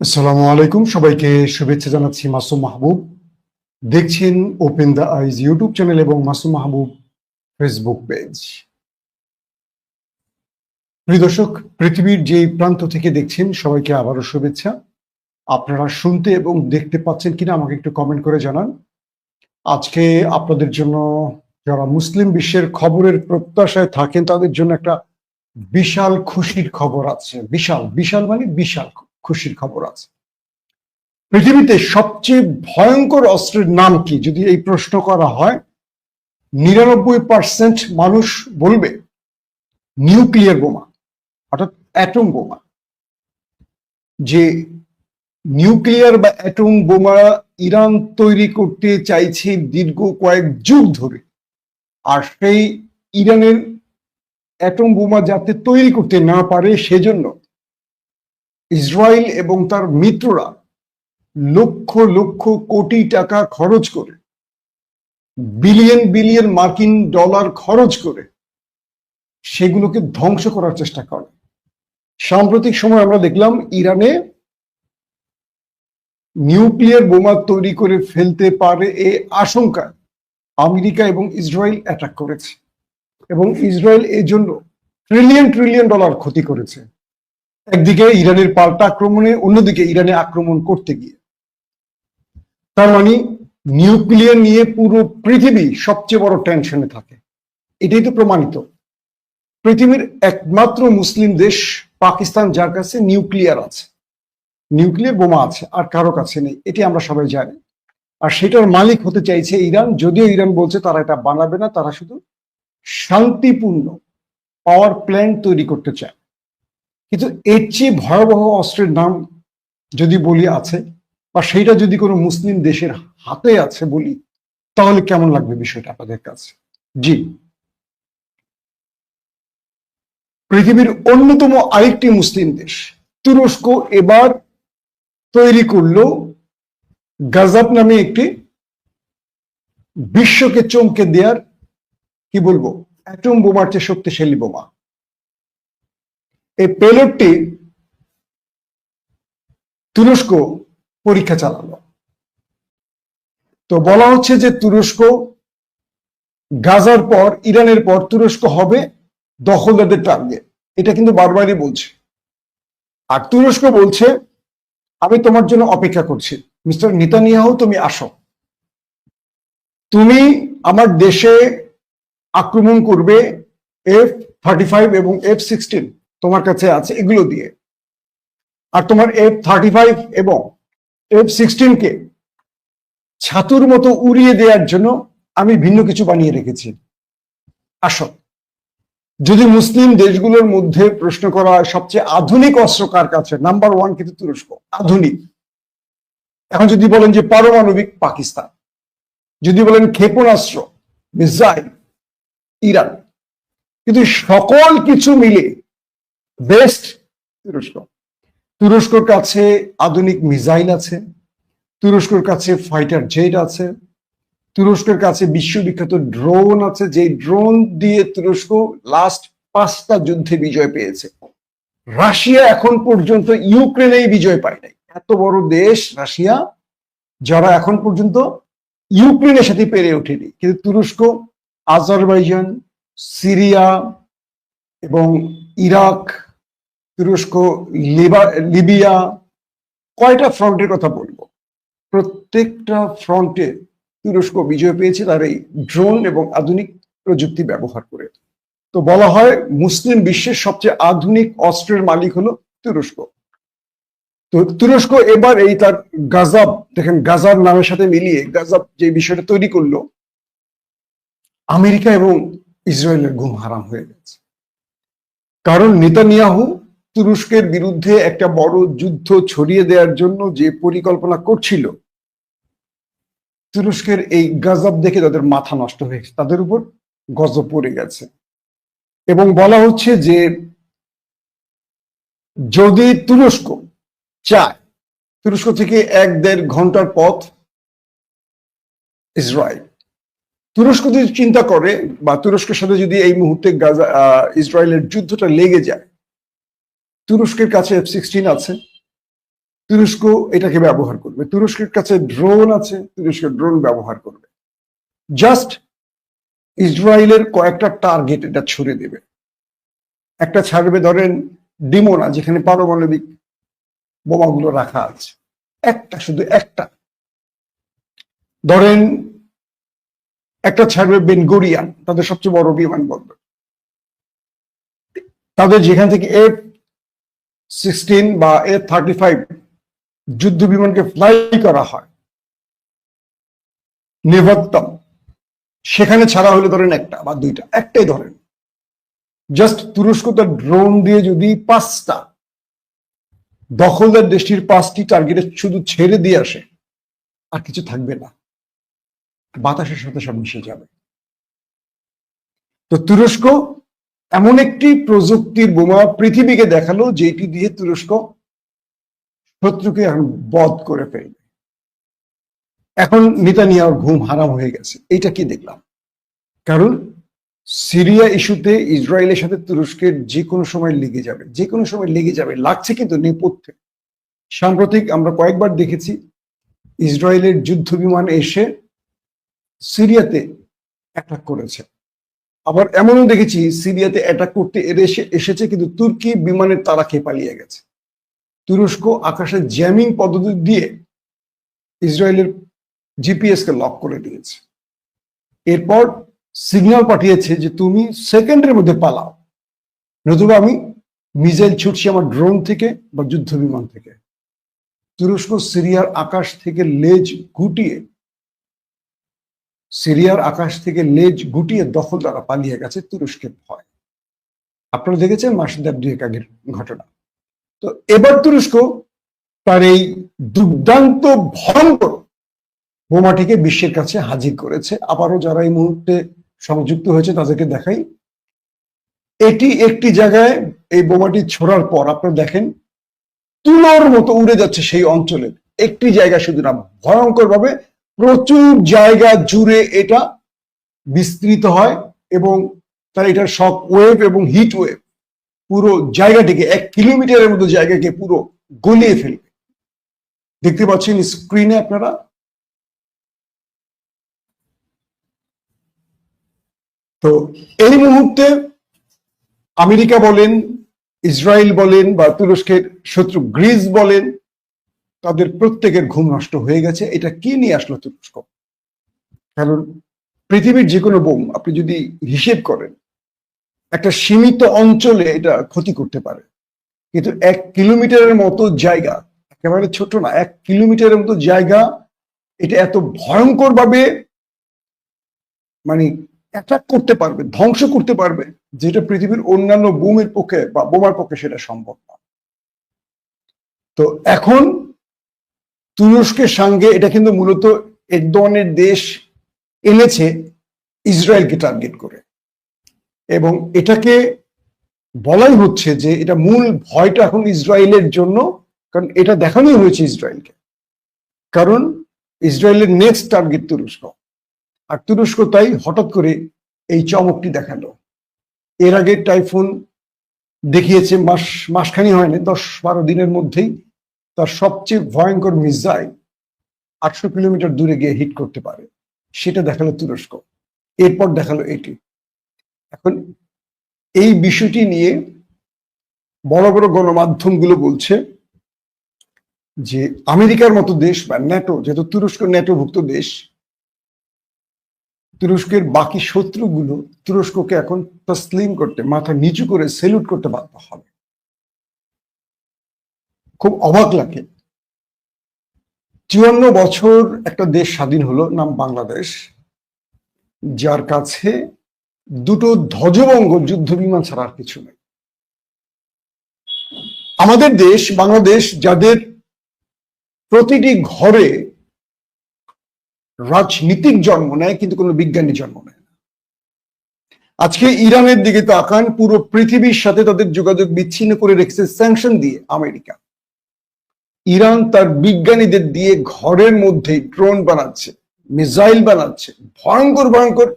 আসসালামু আলাইকুম। সবাইকে শুভেচ্ছা জানাচ্ছি মাসুম মাহবুব। দেখছেন open the eyes YouTube channel এবং মাসুম মাহবুব ফেসবুক পেজ প্রিয় দর্শক, পৃথিবীর যে প্রান্ত থেকে দেখছেন, সবাইকে আবারও শুভেচ্ছা। আপনারা শুনতে এবং দেখতে পাচ্ছেন কিনা আমাকে একটু কমেন্ট করে জানান। আজকে আপনাদের জন্য যারা মুসলিম বিশ্বের খবরের প্রত্যাশায় থাকেন, তাদের জন্য একটা বিশাল খুশির খবর আছে। বিশাল বিশাল মানে বিশাল খুশির খবর আছে। পৃথিবীতে সবচেয়ে ভয়ঙ্কর অস্ত্রের নাম কি? যদি এই প্রশ্ন করা হয়, নিরানব্বই পার্সেন্ট মানুষ বলবে, নিউক্লিয়ার বোমা, অর্থাৎ অ্যাটম বোমা। যে নিউক্লিয়ার বা অ্যাটম বোমা ইরান তৈরি করতে চাইছে দীর্ঘ কয়েক যুগ ধরে, আর সেই ইরানের অ্যাটম বোমা যাতে তৈরি করতে না পারে সেজন্য ইসরায়েল এবং তার মিত্ররা লক্ষ লক্ষ কোটি টাকা খরচ করে, বিলিয়ন বিলিয়ন মার্কিন ডলার খরচ করে সেগুলোকে ধ্বংস করার চেষ্টা করে। সাম্প্রতিক সময় আমরা দেখলাম ইরানে নিউক্লিয়ার বোমা তৈরি করে ফেলতে পারে এ আশঙ্কা আমেরিকা এবং ইসরায়েল অ্যাটাক করেছে এবং ইসরায়েল এর জন্য ট্রিলিয়ন ট্রিলিয়ন ডলার ক্ষতি করেছে। একদিকে ইরানের পাল্টা আক্রমণে, অন্যদিকে ইরানে আক্রমণ করতে গিয়ে। তার মানে নিউক্লিয়ার নিয়ে পুরো পৃথিবী সবচেয়ে বড় টেনশনে থাকে। এটাই তো প্রমাণিত। পৃথিবীর একমাত্র মুসলিম দেশ পাকিস্তান, যার কাছে নিউক্লিয়ার আছে। নিউক্লিয়ার বোমা আছে, আর কারও কাছে নেই, এটি আমরা সবাই জানি। আর সেটার মালিক হতে চাইছে ইরান, যদিও ইরান বলছে তারা এটা বানাবে না, তারা শুধু শান্তিপূর্ণ পাওয়ার প্ল্যান্ট তৈরি করতে চায়। কিন্তু এর চেয়ে ভয়াবহ অস্ত্রের নাম যদি বলি আছে, বা সেইটা যদি কোনো মুসলিম দেশের হাতে আছে বলি, তাহলে কেমন লাগবে বিষয়টা আপনাদের কাছে? জি। পৃথিবীর অন্যতম আরেকটি মুসলিম দেশ, তুরস্ক এবার তৈরি করল গাজাব নামে একটি বিশ্বকে চমকে দেওয়ার কি বলব, অ্যাটম বোমার চেয়ে শক্তিশালী বোমা। এই পেলোডটি তুরস্ক পরীক্ষা চালালো। তো বলা হচ্ছে যে তুরস্ক গাজার পর, ইরানের পর তুরস্ক হবে দখলদারদের টার্গেট এটা কিন্তু বারবারই বলছে। আর তুরস্ক বলছে, আমি তোমার জন্য অপেক্ষা করছি। মিস্টার নিতানিয়াহু, তুমি আসো। তুমি আমার দেশে আক্রমণ করবে এফ থার্টি ফাইভ এবং এফ সিক্সটিন তোমার কাছে আছে এগুলো দিয়ে। আর তোমার এফ থার্টি ফাইভ এবং এফ সিক্সটিনকে ছাতুর মতো উড়িয়ে দেওয়ার জন্য আমি ভিন্ন কিছু বানিয়ে রেখেছি। আসো। যদি মুসলিম দেশগুলোর মধ্যে প্রশ্ন করা হয়, সবচেয়ে আধুনিক অস্ত্র কার কাছে? নাম্বার ওয়ান কিন্তু তুরস্ক। আধুনিক। এখন যদি বলেন যে পারমাণবিক পাকিস্তান, যদি বলেন ক্ষেপণাস্ত্র, মিসাইল, ইরান, কিন্তু সকল কিছু মিলে বেস্ট। তুরস্ক। তুরস্কর কাছে আধুনিক মিসাইল আছে। তুরস্কর কাছে ফাইটার জেট আছে। তুরস্কের কাছে বিশ্ববিখ্যাত ড্রোন আছে। যে ড্রোন দিয়ে তুরস্ক লাস্ট পাঁচটা যুদ্ধে বিজয় পেয়েছে। রাশিয়া এখন পর্যন্ত ইউক্রেনেই বিজয় পায় নাই। এত বড় দেশ রাশিয়া, যারা এখন পর্যন্ত ইউক্রেনের সাথে পেরে ওঠেনি। কিন্তু তুরস্ক, আজারবাইজান, সিরিয়া এবং ইরাক তুরস্ক লিবিয়া, কয়টা ফ্রন্টের কথা বলব? প্রত্যেকটা ফ্রন্টে তুরস্ক বিজয় পেয়েছে তার এই ড্রোন এবং আধুনিক প্রযুক্তি ব্যবহার করে। তো বলা হয় মুসলিম বিশ্বের সবচেয়ে আধুনিক অস্ত্রের মালিক হলো তুরস্ক। তো তুরস্ক এবার এই তার গাজাব, দেখেন গাজাব নামের সাথে মিলিয়ে গাজাব যে বিষয়টা তৈরি করল, আমেরিকা এবং ইসরায়েলের ঘুম হারাম হয়ে গেছে। কারণ নেতানিয়াহু তুরস্কের বিরুদ্ধে একটা বড় যুদ্ধ ছড়িয়ে দেওয়ার জন্য যে পরিকল্পনা করছিল, তুরস্কের এই গজব দেখে তাদের মাথা নষ্ট হয়েছে তাদের উপর গজব পড়ে গেছে। এবং বলা হচ্ছে যে, যদি তুরস্ক চায়, তুরস্ক থেকে এক দেড় ঘণ্টার পথ ইসরায়েল। তুরস্ক যদি চিন্তা করে বা তুরস্কের সাথে যদি এই মুহূর্তে গাজা ইসরায়েলের যুদ্ধটা লেগে যায় তুরস্কের কাছে এফ সিক্সটিন আছে। তুরস্ক এটাকে ব্যবহার করবে। তুরস্কের কাছে ড্রোন আছে, তুরস্ক ড্রোন ব্যবহার করবে। জাস্ট ইসরায়েলের কয়েকটা টার্গেট এটা ছুড়ে দেবে। একটা ছাড়বে ধরেন ডিমোনা, যেখানে পারমাণবিক বোমাগুলো রাখা আছে। একটা, শুধু একটা। ধরেন একটা ছাড়বে বেনগোরিয়ান তাদের সবচেয়ে বড় বিমানবন্দর। তাদের যেখান থেকে এফ সিক্সটিন বা এফ থার্টি ফাইভ যুদ্ধ বিমানকে ফ্লাই করা হয়। নেভাত্তম সেখানে ছাড়া হলে ধরেন একটা বা দুইটা, একটাই ধরেন। জাস্ট তুরস্ক তার ড্রোন দিয়ে যদি পাঁচটা, দখলদার দেশটির পাঁচটি টার্গেটে শুধু ছেড়ে দিয়ে আসে, আর কিছু থাকবে না। বাতাসের সাথে সব মিশে যাবে। তো তুরস্ক এমন একটি প্রযুক্তির বোমা পৃথিবীকে দেখাল, যেটি দিয়ে তুরস্ক শত্রুকে এখন বধ করে ফেলবে। এখন নেতানিয়ার ঘুম হারাম হয়ে গেছে। এইটা কি দেখলাম? কারণ সিরিয়া ইস্যুতে ইসরায়েলের সাথে তুরস্কের যে কোনো সময় লেগে যাবে। যে কোনো সময় লেগে যাবে, লাগছে কিন্তু নেপথ্যে। সাম্প্রতিক আমরা কয়েকবার দেখেছি, ইসরায়েলের যুদ্ধ বিমান এসে সিরিয়াতে অ্যাটাক করেছে। আবার এমনও দেখেছি, সিরিয়াতে অ্যাটাক করতে এসে এসেছে, কিন্তু তুর্কি বিমানের তারা খেয়ে পালিয়ে গেছে। তুরস্ক আকাশে জ্যামিং পদ্ধতি দিয়ে ইসরায়েলের জিপিএস কে লক করে দিয়েছে। এরপর সিগন্যাল পাঠিয়েছে যে তুমি সেকেন্ডের মধ্যে পালাও। নতুবা আমি মিসাইল ছুটছি আমার ড্রোন থেকে বা যুদ্ধ বিমান থেকে। তুরস্ক, সিরিয়ার আকাশ থেকে লেজ গুটিয়ে সিরিয়ার আকাশ থেকে লেজ গুটিয়ে দখল দ্বারা পালিয়ে গেছে তুরস্কের ভয়। আপনারা দেখেছেন মাস দেড় দুয়েক আগের ঘটনা। তো এবার তুরস্ক তার এই দুর্দান্ত, ভয়ঙ্কর বোমাটিকে বিশ্বের কাছে হাজির করেছে। আবারও যারা এই মুহূর্তে সংযুক্ত হয়েছে তাদেরকে দেখাই। এটি একটি জায়গায় এই বোমাটি ছোড়ার পর আপনারা দেখেন তুলোর মতো উড়ে যাচ্ছে সেই অঞ্চলের একটি জায়গা শুধু না ভয়ঙ্কর ভাবে প্রচুর জায়গা জুড়ে এটা বিস্তৃত হয় এবং তার এটার শক ওয়েভ এবং হিট ওয়েভ পুরো জায়গাটিকে, এক কিলোমিটারের মতো জায়গাকে পুরো গলিয়ে ফেলবে। দেখতে পাচ্ছেন স্ক্রিনে আপনারা? তো এই মুহূর্তে আমেরিকা বলেন, ইসরায়েল বলেন বা তুরস্কের শত্রু গ্রিস বলেন তাদের প্রত্যেকের ঘুম নষ্ট হয়ে গেছে। এটা কি নিয়ে আসলো তুরস্ক? কারণ পৃথিবীর যে কোনো বোম আপনি যদি হিসেব করেন, একটা সীমিত অঞ্চলে এটা ক্ষতি করতে পারে। কিন্তু এক কিলোমিটারের মতো জায়গা, একেবারে ছোট না, এক কিলোমিটারের মতো জায়গা, এটা এত ভয়ঙ্কর ভাবে মানে অ্যাটাক করতে পারবে, ধ্বংস করতে পারবে, যেটা পৃথিবীর অন্যান্য বোমের পক্ষে বা বোমার পক্ষে সেটা সম্ভব না। তো এখন তুরস্কের সঙ্গে এটা কিন্তু মূলত এক ধরনের দেশ এনেছে ইসরায়েলকে টার্গেট করে। এবং এটাকে বলাই হচ্ছে যে এটা মূল ভয়টা এখন ইসরায়েলের জন্য, কারণ এটা দেখানোই হয়েছে ইসরায়েলকে। কারণ ইসরায়েলের নেক্সট টার্গেট তুরস্ক। আর তুরস্ক তাই হঠাৎ করে এই চমকটি দেখাল। এর আগে টাইফুন দেখিয়েছে, মাস, মাসখানি হয়নি, দশ বারো দিনের মধ্যেই তার সবচেয়ে ভয়ঙ্কর মিসাইল আটশো কিলোমিটার দূরে গিয়ে হিট করতে পারে। সেটা দেখাল তুরস্ক। এরপর দেখাল এটি। এখন এই বিষয়টি নিয়ে বড় বড় গণমাধ্যমগুলো বলছে যে আমেরিকার মতো দেশ বা ন্যাটো, যেহেতু তুরস্ক ন্যাটোভুক্ত দেশ, তুরস্কের বাকি শত্রুগুলো তুরস্ককে এখন তসলিম করতে, মাথা নিচু করে সেলুট করতে বাধ্য হবে। খুব অবাক লাগে। চুয়ান্ন বছর একটা দেশ স্বাধীন হলো, নাম বাংলাদেশ। যার কাছে দুটো ধ্বজবঙ্গ, যুদ্ধ বিমান ছাড়া আর কিছু নেই। আমাদের দেশ, বাংলাদেশ, যাদের প্রতিটি ঘরে রাজনীতিক জন্ম নেয়, কিন্তু কোনো বিজ্ঞানী জন্ম নেয় না। আজকে ইরানের দিকে তাকান, পুরো পৃথিবীর সাথে তাদের যোগাযোগ বিচ্ছিন্ন করে রেখেছে স্যাংশন দিয়ে আমেরিকা। ইরান তার বিজ্ঞানীদের দিয়ে ঘরের মধ্যে ড্রোন বানাচ্ছে, মিসাইল বানাচ্ছে, ভয়ঙ্কর ভয়ঙ্কর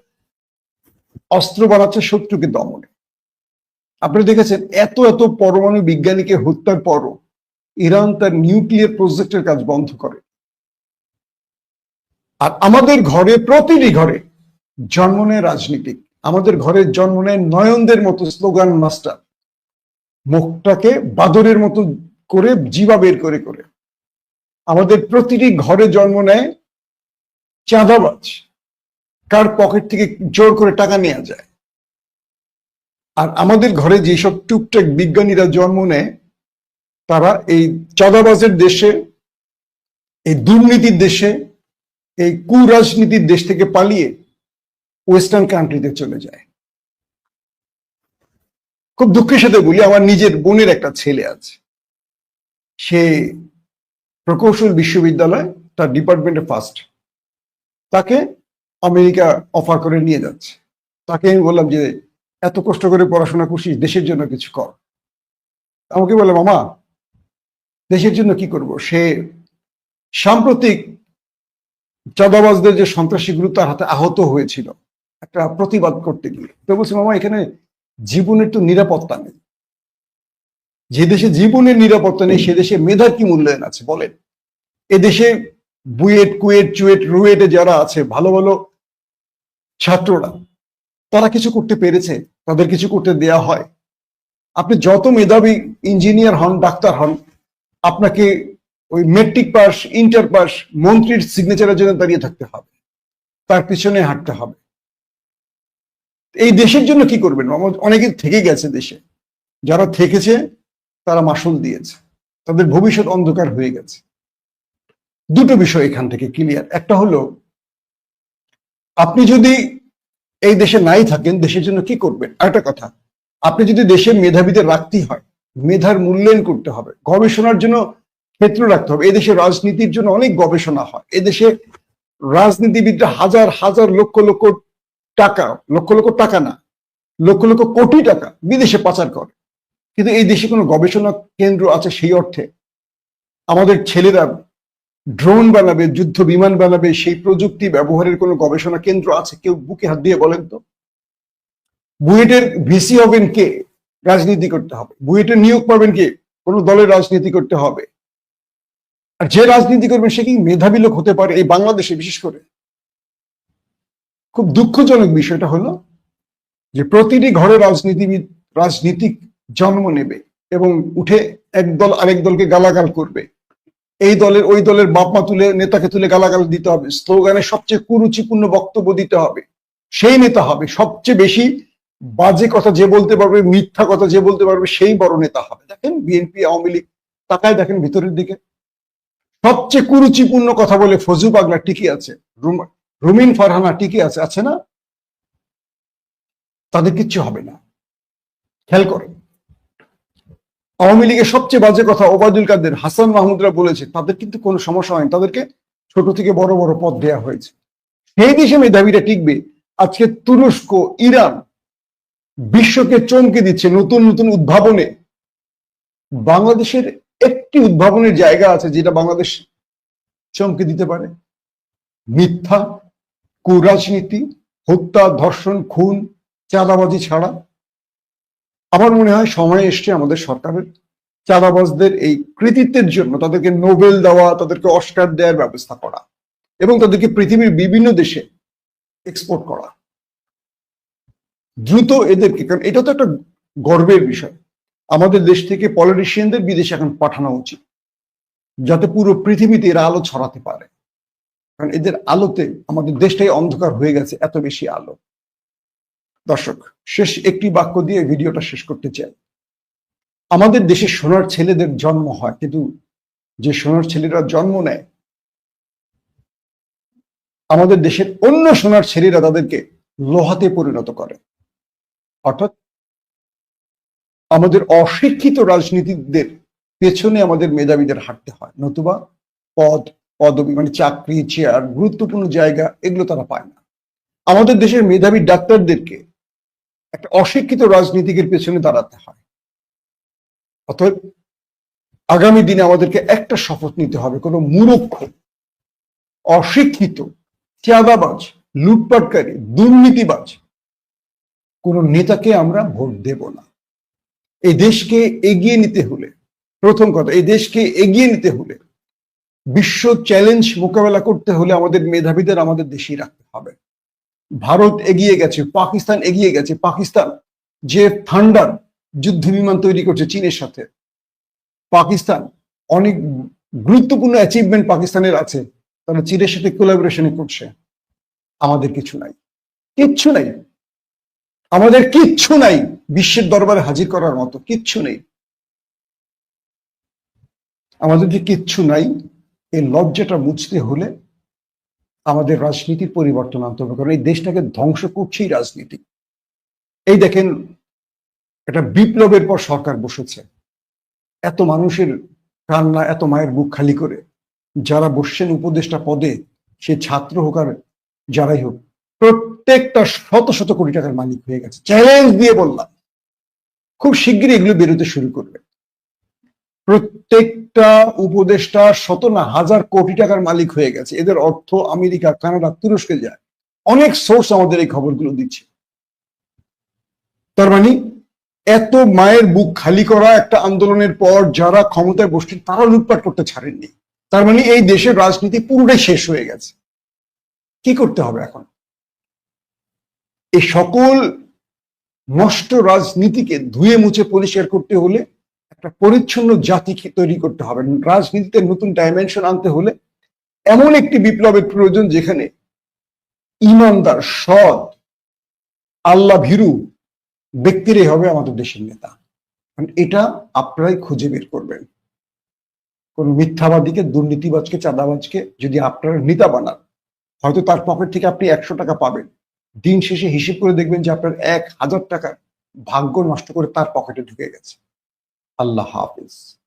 অস্ত্র বানাচ্ছে শত্রুকে দমনে। আপনি দেখেছেন এত এত পরমাণু বিজ্ঞানীকে হত্যার পরও ইরান তার নিউক্লিয়ার প্রজেক্টের কাজ বন্ধ করে। আর আমাদের ঘরে, প্রতিটি ঘরে জন্ম নেয় রাজনীতিক। আমাদের ঘরে জন্ম নেয় নয়নদের মতো স্লোগান মাস্টার। মুখটাকে বাদরের মতো করে, জীবা বের করে করে। আমাদের প্রতিটি ঘরে জন্ম নেয় চাঁদাবাজ। কার পকেট থেকে জোর করে টাকা নেওয়া যায়। আর আমাদের ঘরে যেসব টুকটাক বিজ্ঞানীরা জন্ম নেয়, তারা এই চাঁদাবাজের দেশে, এই দুর্নীতির দেশে, এই কুরাজনীতির দেশ থেকে পালিয়ে ওয়েস্টার্ন কান্ট্রিতে চলে যায়। খুব দুঃখের সাথে বলি, আমার নিজের বোনের একটা ছেলে আছে। সে প্রকৌশল বিশ্ববিদ্যালয়, তার ডিপার্টমেন্টে ফার্স্ট তাকে আমেরিকা অফার করে নিয়ে যাচ্ছে। তাকে আমি বললাম যে, এত কষ্ট করে পড়াশোনা করছিস, দেশের জন্য কিছু কর। আমাকে বলে মামা, দেশের জন্য কি করব? সে সাম্প্রতিক চাঁদাবাজদের যে সন্ত্রাসীগুলো তার হাতে আহত হয়েছিল, একটা প্রতিবাদ করতে গিয়ে। তো বলছি, মামা, এখানে জীবনের তো নিরাপত্তা নেই। যে দেশে জীবনের নিরাপত্তা নেই, সে দেশে মেধার কি মূল্যায়ন আছে বলেন? এ দেশে বুয়েট, কুয়েট, চুয়েট, রুয়েটে যারা আছে, ভালো ভালো ছাত্ররা, তারা কিছু করতে পেরেছে, তাদের কিছু করতে দেয়া হয়। আপনি যত মেধাবী ইঞ্জিনিয়ার হন, ডাক্তার হন, আপনাকে ওই মেট্রিক পাস, ইন্টার পাস, মন্ত্রীর সিগনেচারের জন্য দাঁড়িয়ে থাকতে হবে, তার পিছনে হাঁটতে হবে। এই দেশের জন্য কি করবেন? অনেকে থেকে গেছে দেশে। যারা থেকেছে তারা মাসুল দিয়েছে। তাদের ভবিষ্যৎ অন্ধকার হয়ে গেছে। দুটো বিষয় এখান থেকে ক্লিয়ার একটা হলো, আপনি যদি এই দেশে নাই থাকেন, দেশের জন্য কি করবেন? আরেকটা কথা, আপনি যদি দেশের মেধাবীদের রাখতেই হয়, মেধার মূল্যায়ন করতে হবে, গবেষণার জন্য ক্ষেত্র রাখতে হবে। এদেশে রাজনীতির জন্য অনেক গবেষণা হয়। এদেশে রাজনীতিবিদরা হাজার হাজার, লক্ষ লক্ষ টাকা, লক্ষ লক্ষ টাকা না, লক্ষ লক্ষ কোটি টাকা বিদেশে পাচার করে। কিন্তু এই দেশে কোনো গবেষণা কেন্দ্র আছে সেই অর্থে? আমাদের ছেলেরা ড্রোন বানাবে, যুদ্ধ বিমান বানাবে, সেই প্রযুক্তি ব্যবহারের কোনো গবেষণা কেন্দ্র আছে? কেউ বুকে হাত দিয়ে বলেন তো? বুয়েটের ভিসি হবেন কে? রাজনীতি করতে হবে। বুয়েটের নিয়োগ পাবেন কে? কোন দলের রাজনীতি করতে হবে। আর যে রাজনীতি করবেন সে কি মেধাবী লোক হতে পারে এই বাংলাদেশে বিশেষ করে? খুব দুঃখজনক বিষয়টা হলো যে প্রতিটি ঘরে রাজনীতিবিদ, রাজনীতিক জন্ম নেবে এবং উঠে এক দল আরেক দলকে গালাগাল করবে। এই দলের, ওই দলের বাপমা তুলে, নেতাকে তুলে গালাগাল দিতে হবে। স্লোগানে সবচেয়ে কুরুচিপূর্ণ বক্তব্য দিতে হবে। সেই নেতা হবে, সবচেয়ে বেশি বাজে কথা যে বলতে পারবে, মিথ্যা কথা যে বলতে পারবে, সেই বড় নেতা হবে। দেখেন বিএনপি, আওয়ামী লীগ, তাকায় দেখেন ভিতরের দিকে। সবচেয়ে কুরুচিপূর্ণ কথা বলে ফজু পাগলা টিকে আছে রুমিন ফারহানা টিকে আছে আছে না? তাদের কিচ্ছু হবে না। খেয়াল করেন। আওয়ামী লীগের সবচেয়ে বাজে কথা ওবায়দুল কাদের, হাসান মাহমুদরা বলেছে, তাদের কিন্তু কোনো সমস্যা হয়নি। তাদেরকে ছোট থেকে বড় বড় পদ দেওয়া হয়েছে। সেই দেশে মেধাবীরা টিকবে। আজকে তুরস্ক, ইরান বিশ্বকে চমকে দিচ্ছে নতুন নতুন উদ্ভাবনে। বাংলাদেশের একটি উদ্ভাবনের জায়গা আছে যেটা বাংলাদেশ চমকে দিতে পারে। মিথ্যা, কুরাজনীতি, হত্যা, ধর্ষণ, খুন, চাঁদাবাজি ছাড়া। আমার মনে হয় সময় এসছে আমাদের সরকারের চাঁদাবাজদের এই কৃতিত্বের জন্য, তাদেরকে নোবেল দেওয়া, তাদেরকে অস্কার দেওয়ার ব্যবস্থা করা এবং তাদেরকে পৃথিবীর বিভিন্ন দেশে এক্সপোর্ট করা। দ্রুত এদেরকে, কারণ এটা তো একটা গর্বের বিষয়। আমাদের দেশ থেকে পলিটিশিয়ানদের বিদেশে এখন পাঠানো উচিত, যাতে পুরো পৃথিবীতে এরা আলো ছড়াতে পারে। কারণ এদের আলোতে আমাদের দেশটাই অন্ধকার হয়ে গেছে, এত বেশি আলো। দর্শক, শেষ একটি বাক্য দিয়ে ভিডিওটা শেষ করতে চাই। আমাদের দেশে সোনার ছেলেদের জন্ম হয়, কিন্তু যে সোনার ছেলেরা জন্ম নেয়, আমাদের দেশের অন্য সোনার ছেলেরা তাদেরকে লোহাতে পরিণত করে। অর্থাৎ আমাদের অশিক্ষিত রাজনীতিকদের পেছনে আমাদের মেধাবীদের হাঁটতে হয়, নতুবা পদ, পদবি মানে চাকরি, চেয়ার, গুরুত্বপূর্ণ জায়গা, এগুলো তারা পায় না। আমাদের দেশের মেধাবী ডাক্তারদেরকে একটা অশিক্ষিত রাজনীতিকের পেছনে দাঁড়াতে হয়। অতএব আগামী দিনে আমাদেরকে একটা শপথ নিতে হবে, কোনো মূরক্ষ অশিক্ষিত, চাঁদাবাজ, লুটপাটকারী, দুর্নীতিবাজ, কোন নেতাকে আমরা ভোট দেব না। এই দেশকে এগিয়ে নিতে হলে, প্রথম কথা, এই দেশকে এগিয়ে নিতে হলে, বিশ্ব চ্যালেঞ্জ মোকাবেলা করতে হলে আমাদের মেধাবীদের আমাদের দেশেই রাখতে হবে। ভারত এগিয়ে গেছে, পাকিস্তান এগিয়ে গেছে, পাকিস্তান যে থান্ডার যুদ্ধ বিমান তৈরি করছে চীনের সাথে, পাকিস্তান অনেক গুরুত্বপূর্ণ অ্যাচিভমেন্ট পাকিস্তানের আছে, তারা চীনের সাথে কোলাবোরেশনে করছে। আমাদের কিছু নাই, কিচ্ছু নাই। আমাদের কিচ্ছু নাই বিশ্বের দরবারে হাজির করার মতো, কিচ্ছু নেই। আমাদের যে কিচ্ছু নাই, এই লজ্জাটা মুছতে হলে আমাদের রাজনীতির পরিবর্তন আনতে হবে, কারণ এই দেশটাকে ধ্বংস করছেই রাজনীতি। এই দেখেন, একটা বিপ্লবের পর সরকার বসেছে। এত মানুষের কান্না, এত মায়ের বুক খালি করে। যারা বসছেন উপদেষ্টা পদে, সে ছাত্র হোক আর যারাই হোক, প্রত্যেকটা শত শত কোটি টাকার মালিক হয়ে গেছে। চ্যালেঞ্জ দিয়ে বললাম, খুব শিগগিরই এগুলো বেরোতে শুরু করবে। প্রত্যেকটা উপদেষ্টা শত না হাজার কোটি টাকার মালিক হয়ে গেছে। এদের অর্থ আমেরিকা, কানাডা, তুরস্কে যায়। অনেক সোর্স আমাদের এই খবরগুলো দিচ্ছে। তার মানে এত মায়ের বুক খালি করা একটা আন্দোলনের পর যারা ক্ষমতায় বসছেন, তারা লুটপাট করতে ছাড়েননি। তার মানে এই দেশের রাজনীতি পুরোটাই শেষ হয়ে গেছে। কি করতে হবে এখন? এই সকল নষ্ট রাজনীতিকে ধুয়ে মুছে পরিষ্কার করতে হলে একটা পরিচ্ছন্ন জাতি তৈরি করতে হবে। রাজনীতিতে নতুন ডাইমেনশন আনতে হলে এমন একটি বিপ্লবের প্রয়োজন যেখানে ইমানদার, সৎ, আল্লাহ ভীরু ব্যক্তিরাই হবে আমাদের দেশের নেতা। এটা আপনারাই খুঁজে বের করবেন। কোন মিথ্যাবাদীকে, দুর্নীতিবাজকে, চাঁদাবাজকে যদি আপনারা নেতা বানান, হয়তো তার পকেট থেকে আপনি একশো টাকা পাবেন। দিন শেষে হিসেব করে দেখবেন যে আপনার এক হাজার টাকার ভাগ্য নষ্ট করে তার পকেটে ঢুকে গেছে। আল্লাহ হাফিজ।